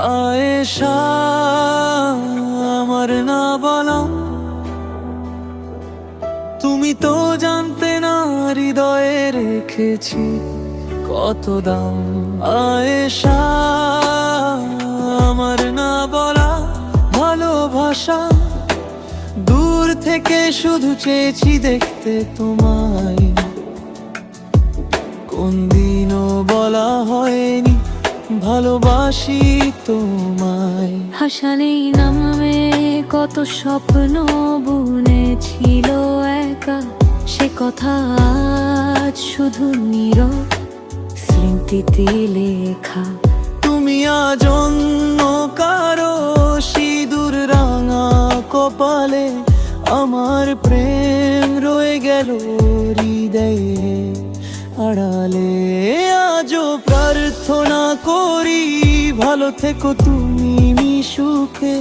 আয়েশা আমার না বলা। তুমি তো জানতে না, হৃদয়ে রেখেছি কত দাম। আয়েশা আমার না বলা ভালোবাসা। দূর থেকে শুধু চেয়েছি দেখতে তোমায়। কোন দিনও বলা হয়নি ভালোবাসি তোমায়। হাসানেই নামে কত স্বপ্ন বুনেছিল একা। সে কথা আজ শুধু নীরব স্মৃতিতে লেখা। তুমি আজ অন্য কারও সিঁদুর রাঙা কপালে। আমার প্রেম রয়ে গেল হৃদয়ে। আড়ালে আজও প্রার্থনা করি, ভালো থেকো তুমি সুখে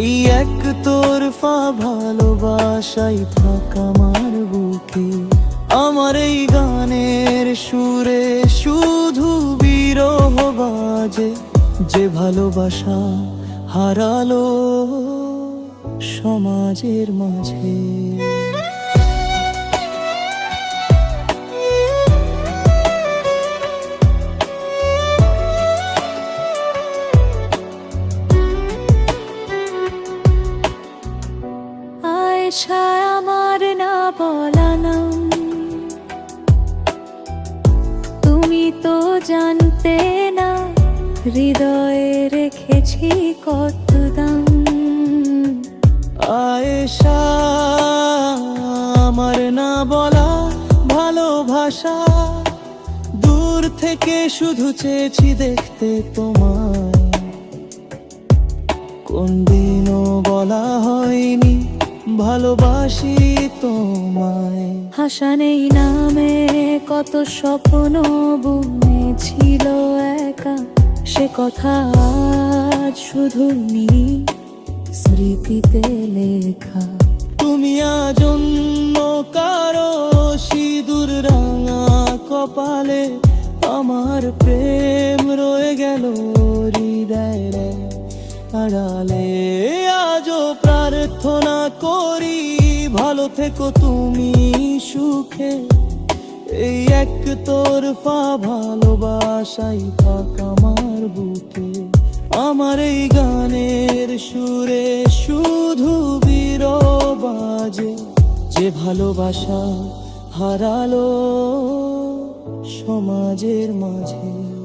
এই এক তোরফা ভালোবাসাই থাক আমার বুকে। আমার এই গানের সুরে শুধু বিরহ বাজে, যে ভালোবাসা হারালো সমাজের মাঝে। আয়সা আমার না বলা নাম। তুমি তো জানতে না, হৃদয়ে রেখেছি কত দাম। আয়েশা, আমার না বলা ভালোবাসা দূর থেকে শুধু চেয়েছি দেখতে তোমায়। কোন দিনও বলা ভালোবাসি তোমায়। হাসানেই নামে কত স্বপ্ন বুনেছিল একা। সে কথা আজ শুধু নি স্মৃতিতে লেখা। তুমি আজ অন্য কারও সিঁদুর রাঙা কপালে আমার প্রেম রয়ে গেল হৃদয়ে। আড়ালে ভালো থেকো তুমি সুখে। এই এক তোর তোরফা ভালোবাসাই থাক আমার বুকে। আমার এই গানের সুরে শুধু বাজে। যে ভালোবাসা হারালো সমাজের মাঝে।